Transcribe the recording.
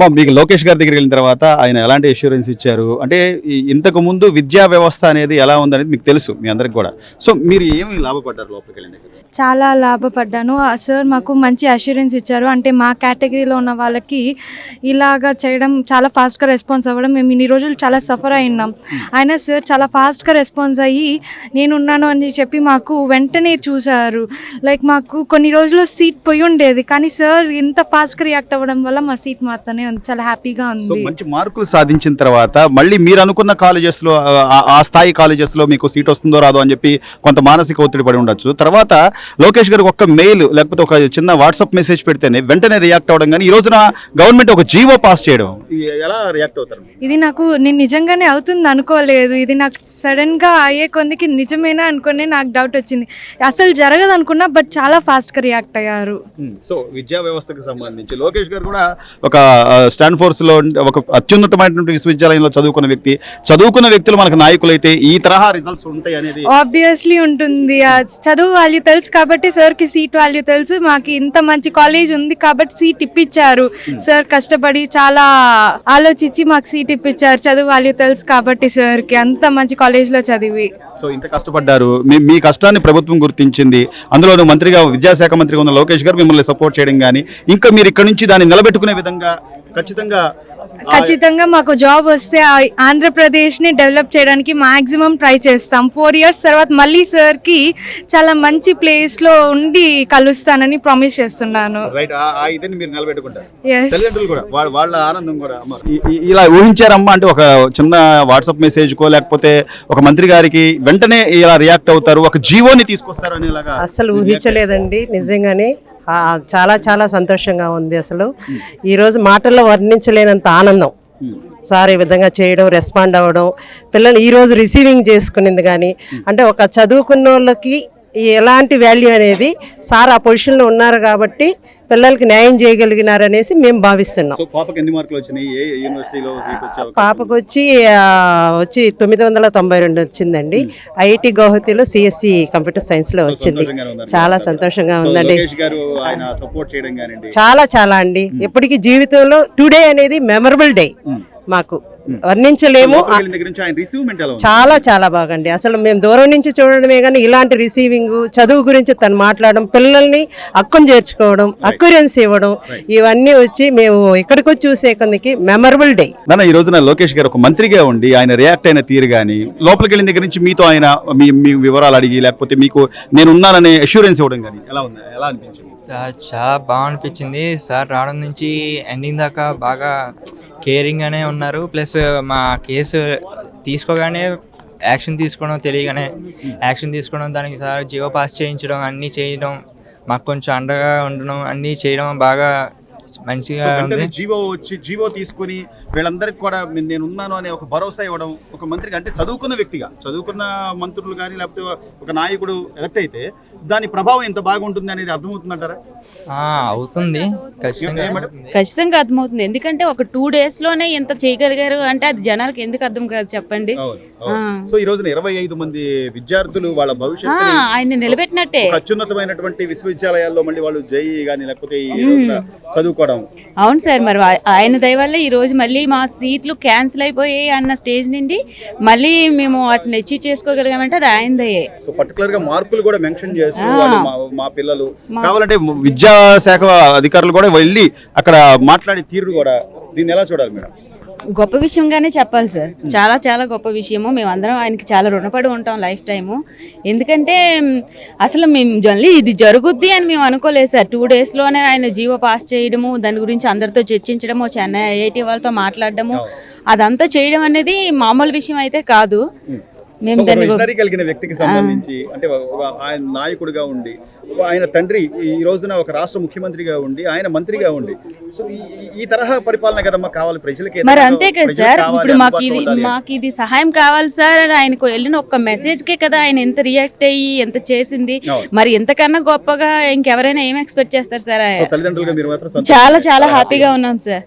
మీకు లోకేష్ గారి దగ్గరికి వెళ్ళిన తర్వాత ఆయన ఎలాంటి ఎష్యూరెన్స్ ఇచ్చారు? అంటే ఇంతకు ముందు విద్యా వ్యవస్థ అనేది ఎలా ఉందనేది మీకు తెలుసు మీ అందరికి కూడా. సో మీరు ఏమి లాభపడ్డారు లోపలికి వెళ్ళిన చాలా లాభపడ్డాను. సార్ మాకు మంచి అష్యూరెన్స్ ఇచ్చారు. అంటే మా కేటగిరీలో ఉన్న వాళ్ళకి ఇలాగా చేయడం చాలా ఫాస్ట్గా రెస్పాన్స్ అవ్వడం మేము ఇన్ని రోజులు చాలా సఫర్ అయినాం ఆయన సార్ చాలా ఫాస్ట్గా రెస్పాన్స్ అయ్యి నేనున్నాను అని చెప్పి మాకు వెంటనే చూశారు. లైక్ మాకు కొన్ని రోజులు సీట్ పోయి ఉండేది. కానీ సార్ ఇంత ఫాస్ట్గా రియాక్ట్ అవ్వడం వల్ల మా సీట్ మాత్రమే చాలా హ్యాపీగా సో ఉంది. మంచి మార్కులు సాధించిన తర్వాత మళ్ళీ మీరు అనుకున్న కాలేజెస్లో ఆ- స్థాయి కాలేజెస్లో మీకు సీట్ వస్తుందో రాదో అని చెప్పి కొంత మానసిక ఒత్తిడి పడి ఉండొచ్చు. తర్వాత లోకేష్ గారికి ఒక్క మెయిల్ లేకపోతే ఒక చిన్న వాట్సాప్ మెసేజ్ పెడితేనే వెంటనే రియాక్ట్ అవ్వడం కానీ ఈ రోజున గవర్నమెంట్ ఒక జీవో పాస్ చేయడం. ఇది ఎలా రియాక్ట్ అవుతారు? ఇది నాకు నేను నిజంగానే అవుతుంది అనుకోలేదు. ఇది నాకు సడన్గా అయ్యే కొందికి నిజమేనా అనుకునే నాకు డౌట్ వచ్చింది. అసలు జరగదు అనుకున్నా బట్ చాలా ఫాస్ట్గా రియాక్ట్ అయ్యారు. సో విద్యా వ్యవస్థకు సంబంధించి లోకేష్ గారు కూడా ఒక స్టాండ్ ఫోర్స్లో ఉండే ఒక అత్యున్నతమైనటువంటి విశ్వవిద్యాలయంలో చదువుకున్న వ్యక్తి చదువుకున్న వ్యక్తులు మనకు నాయకులైతే ఈ తరహా రిజల్ట్స్ ఉంటాయి అనేది ఆబ్వియస్లీ ఉంటుంది. చదువు వాల్యూ తెలుసు కాబట్టి సార్కి సీట్ వాల్యూ తెలుసు. మాకు ఇంత మంచి కాలేజ్ ఉంది కాబట్టి సీట్ ఇప్పించారు సార్ కష్టపడి చాలా ఆలోచించి మాకు సీట్ ఇప్పించారు చదువు వాల్యూ తెలుసు కాబట్టి సార్కి అంత మంచి కాలేజ్లో చదివి. సో ఇంత కష్టపడ్డారు. మీ మీ కష్టాన్ని ప్రభుత్వం గుర్తించింది. అందులోనూ మంత్రిగా విద్యాశాఖ మంత్రిగా ఉన్న లోకేష్ గారు మిమ్మల్ని సపోర్ట్ చేయడం కానీ ఇంకా మీరు ఇక్కడ నుంచి దాన్ని నిలబెట్టుకునే విధంగా ఖచ్చితంగా ఖచ్చితంగా మాకు జాబ్ వస్తే ఆ ఆంధ్రప్రదేశ్ని డెవలప్ చేయడానికి మాక్సిమం ట్రై చేస్తాం. ఫోర్ ఇయర్స్ తర్వాత మళ్ళీ సార్కి చాలా మంచి ప్లేస్లో ఉండి కలుస్తానని ప్రామిస్ చేస్తున్నాను. ఇలా ఊహించారమ్మా అంటే ఒక చిన్న వాట్సాప్ మెసేజ్ కో లేకపోతే ఒక మంత్రి గారికి వెంటనే ఇలా రియాక్ట్ అవుతారు ఒక జీవోని తీసుకొస్తారు అనేలాగా అస్సలు ఊహించలేదండి నిజంగానే. చాలా చాలా సంతోషంగా ఉంది అసలు. ఈరోజు మాటల్లో వర్ణించలేనంత ఆనందం. సార్ ఈ విధంగా చేయడం రెస్పాండ్ అవ్వడం పిల్లలు ఈరోజు రిసీవింగ్ చేసుకునింది కానీ అంటే ఒక చదువుకున్న వాళ్ళకి ఎలాంటి వాల్యూ అనేది సార్ ఆ పొజిషన్లో ఉన్నారు కాబట్టి పిల్లలకి న్యాయం చేయగలిగినారు అనేసి మేము భావిస్తున్నాం. పాపకి వచ్చే వచ్చి తొమ్మిది వందల తొంభై రెండు వచ్చిందండి. ఐఐటి గౌహతిలో సిఎస్సి కంప్యూటర్ సైన్స్లో వచ్చింది. సంతోషంగానే ఉందండి. చాలా సంతోషంగా ఉందండి. చాలా చాలా అండి. ఎప్పటికీ జీవితంలో టుడే అనేది మెమరబుల్ డే మాకు వర్ణించలేము. చాలా చాలా బాగండి. అసలు మేము దూరం నుంచి చూడడమే కానీ ఇలాంటి రిసీవింగ్ చదువు గురించి తను మాట్లాడడం పిల్లల్ని హక్కును చేర్చుకోవడం అక్యూరెన్స్ ఇవ్వడం ఇవన్నీ వచ్చి మేము ఇక్కడికి వచ్చి చూసే కొందికి మెమరబుల్ డే ఈ రోజున లోకేష్ గారు ఒక మంత్రిగా ఉండి ఆయన రియాక్ట్ అయిన తీరు కానీ లోపలికి వెళ్ళిన దగ్గర నుంచి మీతో ఆయన మీ మీ వివరాలు అడిగి లేకపోతే మీకు నేను ఉన్నాననే అష్యూరెన్స్ ఇవ్వడం కానీ ఎలా ఉంది? ఎలా అనిపించింది? చాలా బాగా అనిపించింది. సార్ రావడం నుంచి ఎండింగ్ దాకా బాగా కేరింగ్గానే ఉన్నారు. ప్లస్ మా కేసు తీసుకోగానే యాక్షన్ తీసుకోవడం తెలియగానే యాక్షన్ తీసుకోవడం దానికి సార్ జియో పాస్ చేయించడం అన్నీ చేయడం మాకు కొంచెం అండగా ఉండడం అన్నీ చేయడం బాగా మంచిగా ఉంది. జీవో వచ్చి జీవో తీసుకుని వీళ్ళందరికీ కూడా నేను ఉన్నాను అనే ఒక భరోసా ఇవ్వడం ఒక మంత్రికి అంటే చదువుకున్న వ్యక్తిగా చదువుకున్న మంత్రులు కానీ లేకపోతే ఒక నాయకుడు ఎలక్ట్ అయితే దాని ప్రభావం ఎంత బాగుంటుంది అనేది అర్థమవుతుందంటారా? ఆ, అవుతుంది. ఖచ్చితంగా. అర్థమవుతుంది. ఎందుకంటే ఒక టూ డేస్లోనే ఇంత చేయగలిగారు అంటే అది జనాలకి ఎందుకు అర్థం కాదు చెప్పండి. సో ఈ రోజున ఇరవై ఐదు మంది విద్యార్థులు వాళ్ళ ఆ, భవిష్యత్తు ఆయన నిలబెట్టినట్టే అత్యున్నతమైనటువంటి విశ్వవిద్యాలయాల్లో మళ్ళీ వాళ్ళు జేఈ కానీ లేకపోతే చదువుకోవడం. అవును సార్ మరి ఆయన దయ వల్ల ఈ రోజు మళ్ళీ మా సీట్లు క్యాన్సిల్ అయిపోయాయి అన్న స్టేజ్ నుండి మళ్ళీ మేము వాటిని అచీవ్ చేసుకోగలిగామంటే అది ఆయన దయే. సో పర్టికులర్గా మార్కులు కూడా మెన్షన్ చేస్తూ ఆ. వాళ్ళు మా- మా పిల్లలు. కావాలంటే విద్యాశాఖ అధికారులు కూడా వెళ్ళి అక్కడ మాట్లాడే తీరు కూడా దీన్ని ఎలా చూడాలి మేడం? గొప్ప విషయంగానే చెప్పాలి సార్. చాలా చాలా గొప్ప విషయము. మేమందరం ఆయనకి చాలా రుణపడి ఉంటాం లైఫ్ టైము. ఎందుకంటే అసలు మేము జల్లి ఇది జరుగుద్ది అని మేము అనుకోలేదు సార్. టూ డేస్లోనే ఆయన జీవో పాస్ చేయడము దాని గురించి అందరితో చర్చించడము చెన్నై ఐఐటి వాళ్ళతో మాట్లాడడము అదంతా చేయడం అనేది మామూలు విషయం అయితే కాదు. మేము దాన్ని కలిగిన వ్యక్తికి సంబంధించి అంటే ఆయన నాయకుడిగా ఉండి ఆయన తండ్రి ఈ రోజున ఒక రాష్ట్ర ముఖ్యమంత్రిగా ఉండి ఆయన మంత్రిగా ఉండి సో ఈ- తరహా పరిపాలన కదమ్మా కావాలి ప్రజలకి మరి అంతే కదా సార్ ఇప్పుడు మాకు ఇది. మాకు ఇది సహాయం కావాలి సార్ అని ఆయనకు వెళ్ళిన ఒక్క మెసేజ్కే కదా ఆయన ఎంత రియాక్ట్ అయ్యి ఎంత చేసింది. మరి ఎంతకన్నా గొప్పగా ఇంకెవరైనా ఏం ఎక్స్పెక్ట్ చేస్తారు సార్ సో తల్లిదండ్రులుగా మీరు మాత్రం సంతోషం. చాలా చాలా హ్యాపీగా ఉన్నాం సార్